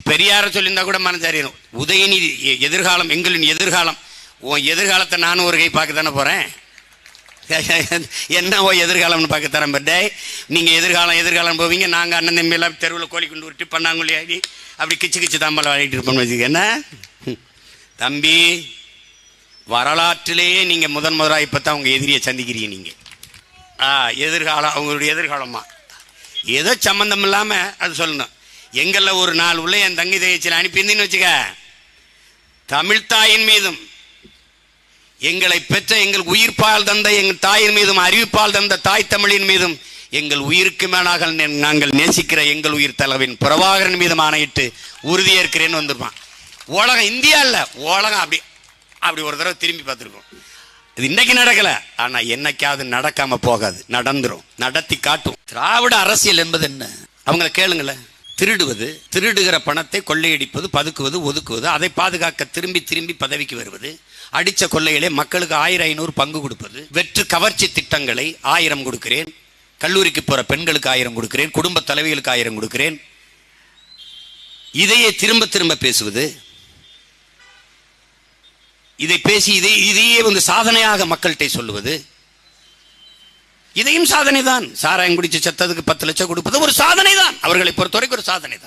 பெரியார சொல்லியிருந்தா கூட மனசாரியும் உதயநிதி எ- எதிர்காலம் எங்களின் எதிர்காலம். உன் எதிர்காலத்தை நானும் ஒரு கை பார்க்க தானே என்ன ஓ எதிர்காலம்னு பார்க்க தரேன் பட்டே நீங்கள் எதிர்காலம் எதிர்காலம் போவீங்க. நாங்கள் அண்ணன் தம்பி எல்லாம் தெருவில் கோழி கொண்டு விட்டு பண்ணாங்குள்ளி ஆடி அப்படி கிச்சு கிச்சு தாம்பலம் ஆடிட்டு இருப்போம்னு வச்சுக்க என்ன? தம்பி வரலாற்றிலேயே நீங்கள் முதன் முதலாக இப்போ தான் உங்கள் எதிரியை சந்திக்கிறீங்க நீங்கள் ஆ எதிர்காலம் அவங்களுடைய எதிர்காலமாக ஏதோ சம்மந்தம் இல்லாமல் அது சொல்லணும். எங்கள்ல ஒரு நாள் உள்ள என் தங்கி தகச்சியில் அனுப்பியிருந்தேன்னு வச்சுக்க. தமிழ்த்தாயின் மீதும் எங்களை பெற்ற எங்கள் உயிர்ப்பால் தந்த எங்கள் தாயின் மீதும் அறிவிப்பால் தந்த தாய் தமிழின் மீதும் எங்கள் உயிருக்கு மேலாக நே- நாங்கள் நேசிக்கிற எங்கள் உயிர் தலைவன் பிரபாகரன் மீதும் ஆணையிட்டு உறுதியேற்கிறேன்னு வந்திருப்பான். உலகம் இந்தியா இல்லை உலகம் அப்படி அப்படி ஒரு தடவை திரும்பி பார்த்துருக்கோம். இது இன்னைக்கு நடக்கல ஆனா என்னைக்காவது நடக்காம போகாது நடந்துரும் நடத்தி காட்டும். திராவிட அரசியல் என்பது என்ன? அவங்கள கேளுங்களேன். திருடுவது திருடுகிற பணத்தை கொள்ளையடிப்பது பதுக்குவது ஒதுக்குவது அதை பாதுகாக்க திரும்பி திரும்பி பதவிக்கு வருவது அடித்த கொள்ளையிலே மக்களுக்கு ஆயிரம் ஐநூறு பங்கு கொடுப்பது வெற்று கவர்ச்சி திட்டங்களை ஆயிரம் கொடுக்கிறேன் கல்லூரிக்கு போகிற பெண்களுக்கு ஆயிரம் கொடுக்கிறேன் குடும்ப தலைவிகளுக்கு ஆயிரம் கொடுக்கிறேன். இதையே திரும்ப திரும்ப பேசுவது இதை பேசி இதை இதையே வந்து சாதனையாக மக்கள்கிட்ட சொல்லுவது இதையும் சாதனை தான் சாராயம் குடிச்சு செத்ததுக்கு பத்து லட்சம் கொடுப்பது ஒரு சாதனை தான் அவர்களை பொறுத்தவரைக்கும் ஒரு சாதனை தான்